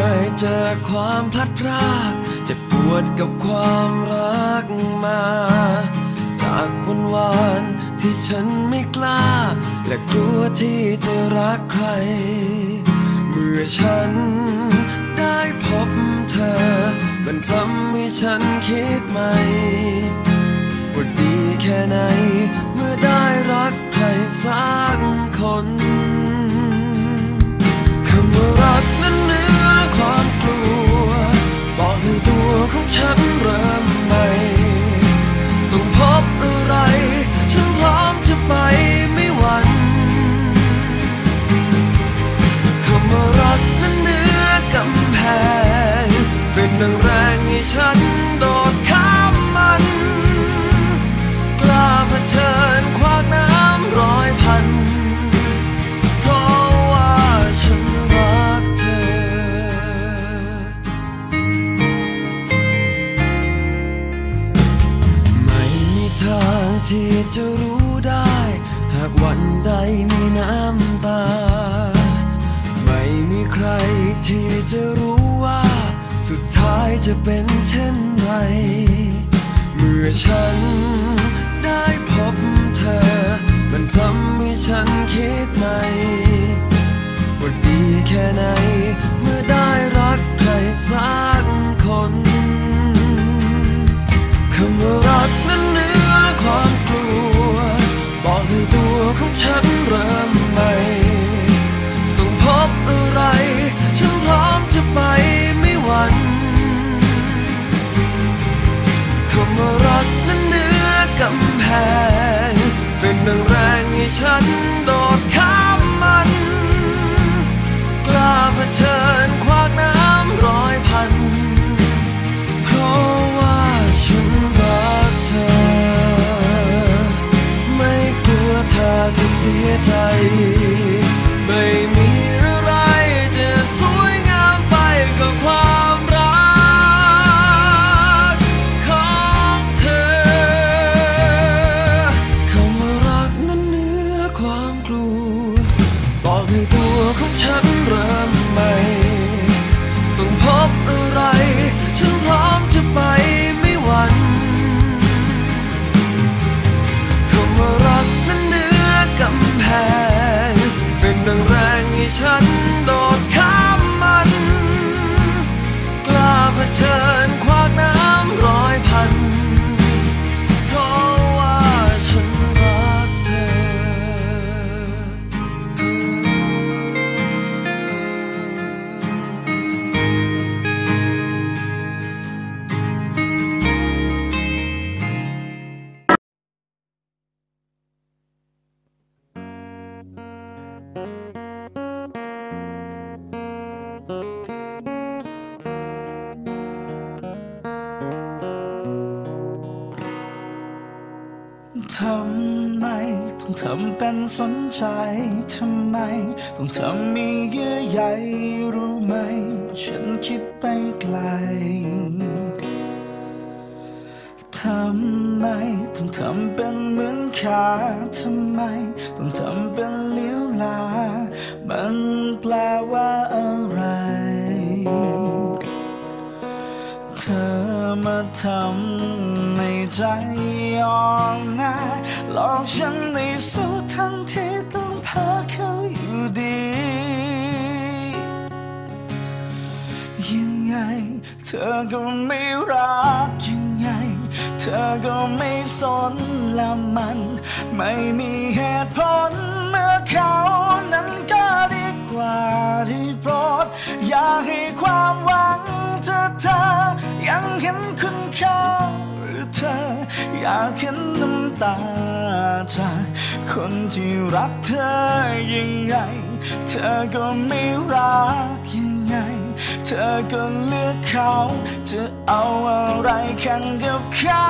เคยเจอความพลัดพรากเจ็บปวดกับความรักมา จากวันวานที่ฉันไม่กล้า และกลัวที่จะรักใคร เมื่อฉันได้พบเธอ มันทำให้ฉันคิดใหม่ว่าดีแค่ไหน เมื่อได้รักใครสัก ที่จะรู้ได้ หากวันใดมีน้ำตา ไม่มีใครที่จะรู้ว่า สุดท้ายจะเป็นเช่นไร เมื่อฉันได้พบเธอ ฉันโดดข้ามมัน กล้าเผชิญ ทำไม ต้องทำเป็นสนใจ ทำไม ต้องทำมีเยื่อใยรู้ไหม ฉันคิดไปไกล ทำไม ต้องทำเป็นเหมือนขาทำไม ต้องทำเป็นเลี้ยวลา มันแปลว่าอะไรเธอมาทำ ใจยองนะหลอกฉันในสุดทั้งที่ต้องพาเขาอยู่ดี ยังไงเธอก็ไม่รักยังไง เธอก็ไม่สนและมัน ไม่มีเหตุผลเมื่อเขานั้นก็ดีกว่าได้โปรดอย่าให้ความหวังเธอเธอยังเห็นคุณค่า เธอ อยากเห็นน้ำตาจากคนที่รักเธอยังไง เธอก็ไม่รักยังไง เธอก็เลือกเขา จะเอาอะไรแข่งกับเขา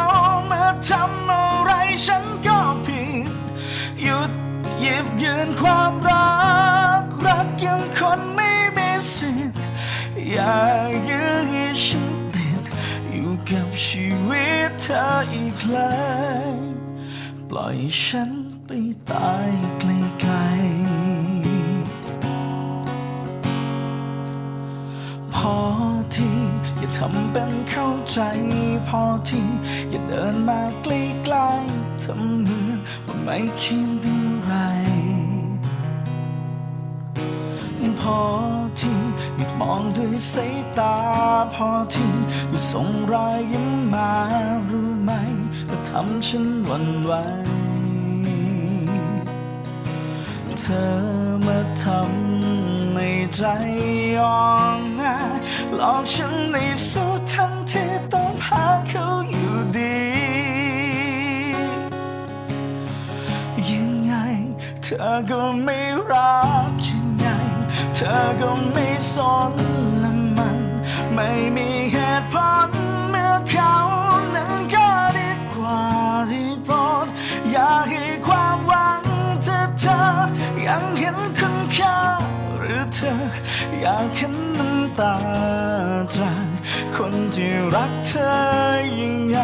เมื่อทำอะไรฉันก็ผิดหยุดหยิบยืนความรัก รักยังคนไม่มีสิทธิ์อย่ายืน กับชีวิตเธออีกเลยปล่อยฉันไปตายไกลๆอทีอย่าทำเป็นเข้าใจ พอทีอย่าเดินมาใกล้ๆทำเหมือนว่าไม่คิดอะไรพอที่ หยุดมองด้วยสายตาพอทีหยุดส่งรอยยิ้มมารู้ไหมว่ทำฉันหวั่นไหวเธอมาทำในใจอ่อนนะหลอกฉันในสุดทันที่ต้องหาเขาอยู่ดียังไงเธอก็ไม่รัก เธอก็ไม่สนและมัน ไม่มีเหตุผลเมื่อเขานั้นก็ดีกว่าที่โปรดอยากให้ความหวังเธอเธอยังเห็นคุณค่าหรือเธอ อยากเห็นน้ำตาจากคนที่รักเธอยังไง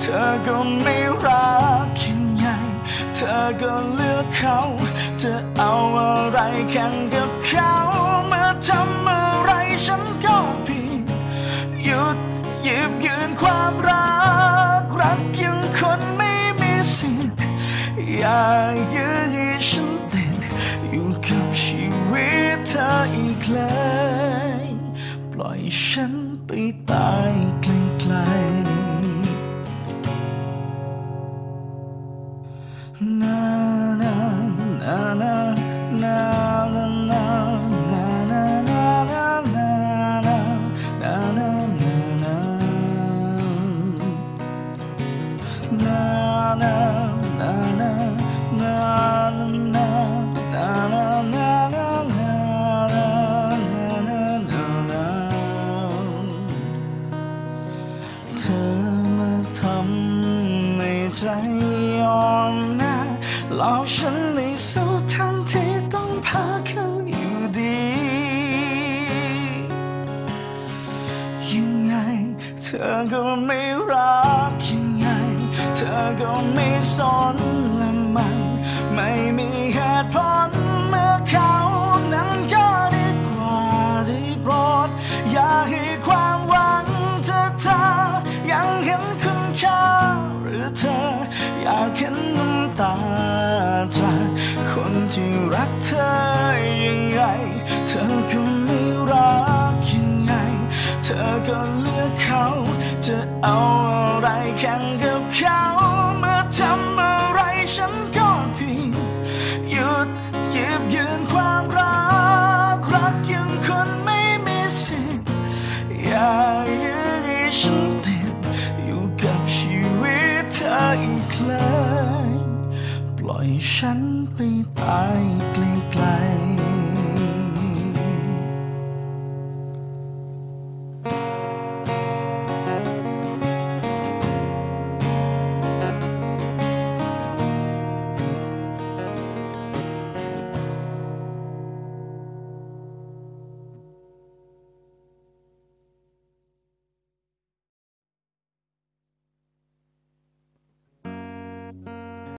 เธอก็ไม่รัก ธอก็เลือกเขา จะเอาอะไรแข่งกับเขาเมื่อทำอะไรฉันก็ผิดหยุดหยิบยืนความรัก รักยังคนไม่มีสิทธิ์อย่ายื้อให้ฉันติดอยู่กับชีวิตเธออีกเลย ปล่อยฉันไปตาย ธอก็ไม่รักยังไง เธอก็ไม่สนและมัน ไม่มีเหตุผลเมื่อเขานั้นก็ดีกว่าได้โปรดอยากให้ความหวังเธอเธอยังเห็นคุณค่าหรือเธอ อยากเห็นน้ำตาจากคนที่รักเธอยังไง เธอก็ไม่รักยังไง เธอก็เลือก จะเอาอะไรแข่งกับเขาเมื่อทำอะไรฉันก็ผิดหยุดหยิบยืนความรักรักยังคนไม่มีสิทธิ์อย่ายื้อให้ฉันติดอยู่กับชีวิตเธออีกเลยปล่อยฉันไปตายไกล